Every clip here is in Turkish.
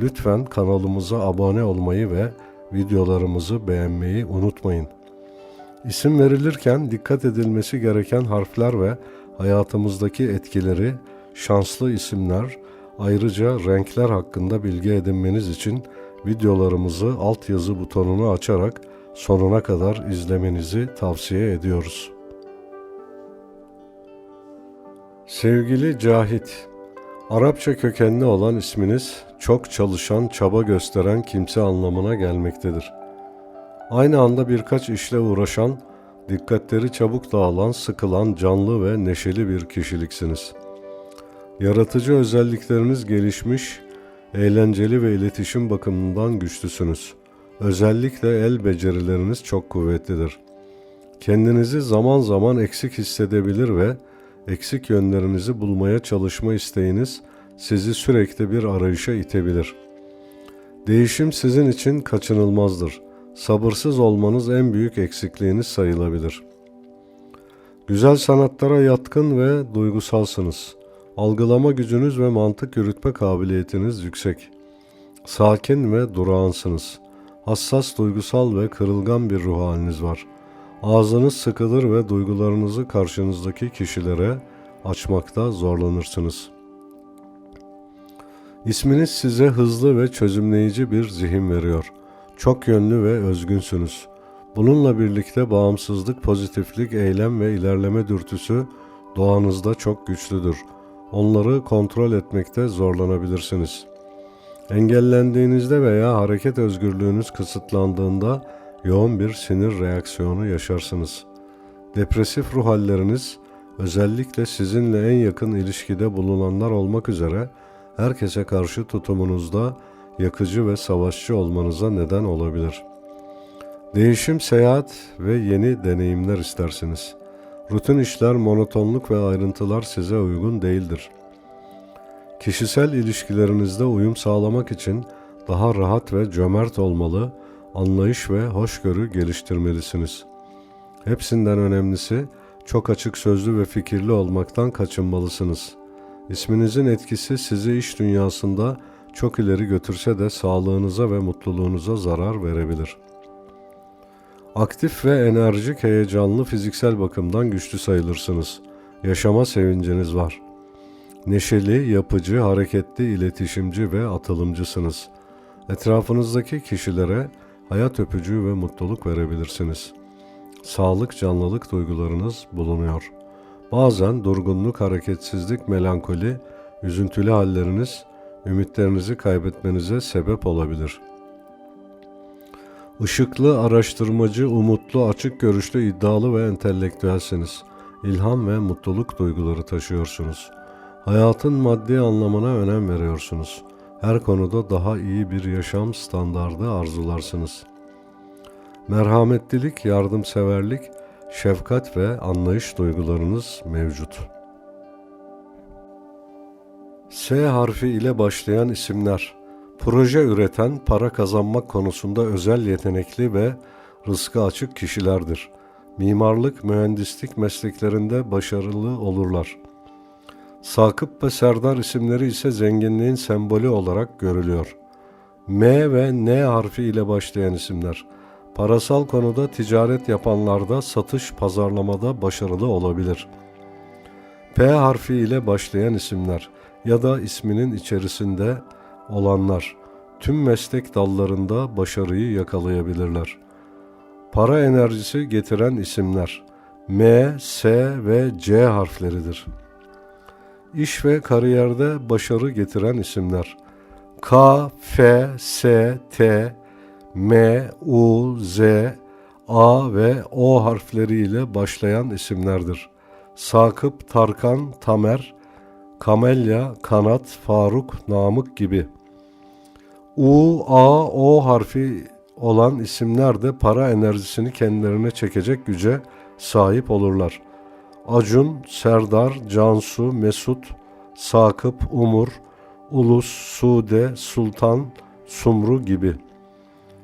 lütfen kanalımıza abone olmayı ve videolarımızı beğenmeyi unutmayın. İsim verilirken dikkat edilmesi gereken harfler ve hayatımızdaki etkileri, şanslı isimler, ayrıca renkler hakkında bilgi edinmeniz için videolarımızı altyazı butonunu açarak sonuna kadar izlemenizi tavsiye ediyoruz. Sevgili Cahit, Arapça kökenli olan isminiz çok çalışan, çaba gösteren kimse anlamına gelmektedir. Aynı anda birkaç işle uğraşan, dikkatleri çabuk dağılan, sıkılan, canlı ve neşeli bir kişiliksiniz. Yaratıcı özellikleriniz gelişmiş, eğlenceli ve iletişim bakımından güçlüsünüz. Özellikle el becerileriniz çok kuvvetlidir. Kendinizi zaman zaman eksik hissedebilir ve eksik yönlerinizi bulmaya çalışma isteğiniz sizi sürekli bir arayışa itebilir. Değişim sizin için kaçınılmazdır. Sabırsız olmanız en büyük eksikliğiniz sayılabilir. Güzel sanatlara yatkın ve duygusalsınız. Algılama gücünüz ve mantık yürütme kabiliyetiniz yüksek. Sakin ve durağansınız. Hassas, duygusal ve kırılgan bir ruh haliniz var. Ağzınız sıkılır ve duygularınızı karşınızdaki kişilere açmakta zorlanırsınız. İsminiz size hızlı ve çözümleyici bir zihin veriyor. Çok yönlü ve özgünsünüz. Bununla birlikte bağımsızlık, pozitiflik, eylem ve ilerleme dürtüsü doğanızda çok güçlüdür. Onları kontrol etmekte zorlanabilirsiniz. Engellendiğinizde veya hareket özgürlüğünüz kısıtlandığında yoğun bir sinir reaksiyonu yaşarsınız. Depresif ruh halleriniz özellikle sizinle en yakın ilişkide bulunanlar olmak üzere herkese karşı tutumunuzda yakıcı ve savaşçı olmanıza neden olabilir. Değişim, seyahat ve yeni deneyimler istersiniz. Rutin işler, monotonluk ve ayrıntılar size uygun değildir. Kişisel ilişkilerinizde uyum sağlamak için daha rahat ve cömert olmalı, anlayış ve hoşgörü geliştirmelisiniz. Hepsinden önemlisi çok açık sözlü ve fikirli olmaktan kaçınmalısınız. İsminizin etkisi sizi iş dünyasında çok ileri götürse de sağlığınıza ve mutluluğunuza zarar verebilir. Aktif ve enerjik, heyecanlı, fiziksel bakımdan güçlü sayılırsınız. Yaşama sevinciniz var. Neşeli, yapıcı, hareketli, iletişimci ve atılımcısınız. Etrafınızdaki kişilere hayat öpücüğü ve mutluluk verebilirsiniz. Sağlık, canlılık duygularınız bulunuyor. Bazen durgunluk, hareketsizlik, melankoli, üzüntülü halleriniz ümitlerinizi kaybetmenize sebep olabilir. Işıklı, araştırmacı, umutlu, açık görüşlü, iddialı ve entelektüelsiniz. İlham ve mutluluk duyguları taşıyorsunuz. Hayatın maddi anlamına önem veriyorsunuz. Her konuda daha iyi bir yaşam standardı arzularsınız. Merhametlilik, yardımseverlik, şefkat ve anlayış duygularınız mevcut. S harfi ile başlayan isimler. Proje üreten, para kazanmak konusunda özel yetenekli ve rızkı açık kişilerdir. Mimarlık, mühendislik mesleklerinde başarılı olurlar. Sakıp ve Serdar isimleri ise zenginliğin sembolü olarak görülüyor. M ve N harfi ile başlayan isimler. Parasal konuda ticaret yapanlarda satış pazarlamada başarılı olabilir. P harfi ile başlayan isimler ya da isminin içerisinde olanlar tüm meslek dallarında başarıyı yakalayabilirler. Para enerjisi getiren isimler M, S ve C harfleridir. İş ve kariyerde başarı getiren isimler K, F, S, T, M, U, Z, A ve O harfleriyle başlayan isimlerdir. Sakıp, Tarkan, Tamer, Kamelya, Kanat, Faruk, Namık gibi. U, A, O harfi olan isimler de para enerjisini kendilerine çekecek güce sahip olurlar. Acun, Serdar, Cansu, Mesut, Sakıp, Umur, Ulus, Sude, Sultan, Sumru gibi.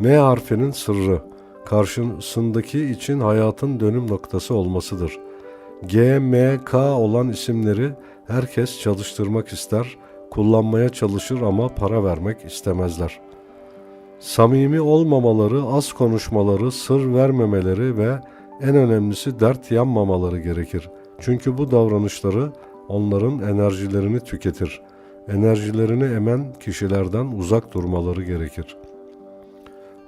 M harfinin sırrı karşısındaki için hayatın dönüm noktası olmasıdır. G, M, K olan isimleri herkes çalıştırmak ister, kullanmaya çalışır ama para vermek istemezler. Samimi olmamaları, az konuşmaları, sır vermemeleri ve en önemlisi dert yanmamaları gerekir. Çünkü bu davranışları onların enerjilerini tüketir. Enerjilerini emen kişilerden uzak durmaları gerekir.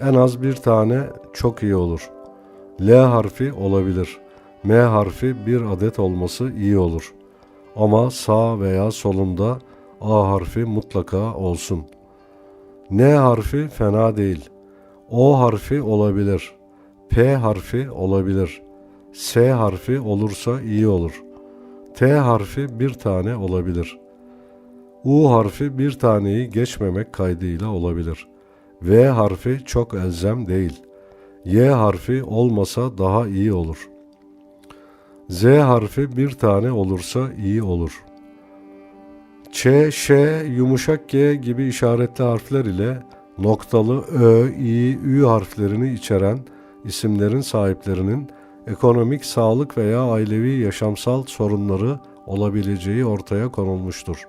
en az bir tane çok iyi olur. L harfi olabilir. M harfi bir adet olması iyi olur. Ama sağ veya solunda A harfi mutlaka olsun. N harfi fena değil. O harfi olabilir. P harfi olabilir. S harfi olursa iyi olur. T harfi bir tane olabilir. U harfi bir taneyi geçmemek kaydıyla olabilir. V harfi çok elzem değil. Y harfi olmasa daha iyi olur. Z harfi bir tane olursa iyi olur. Ç, Ş, yumuşak G gibi işaretli harfler ile noktalı Ö, İ, Ü harflerini içeren isimlerin sahiplerinin ekonomik, sağlık veya ailevi yaşamsal sorunları olabileceği ortaya konulmuştur.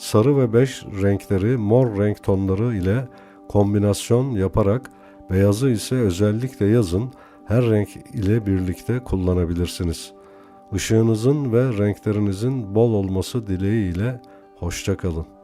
sarı ve beş renkleri mor renk tonları ile kombinasyon yaparak beyazı ise özellikle yazın her renk ile birlikte kullanabilirsiniz. Işığınızın ve renklerinizin bol olması dileğiyle hoşçakalın.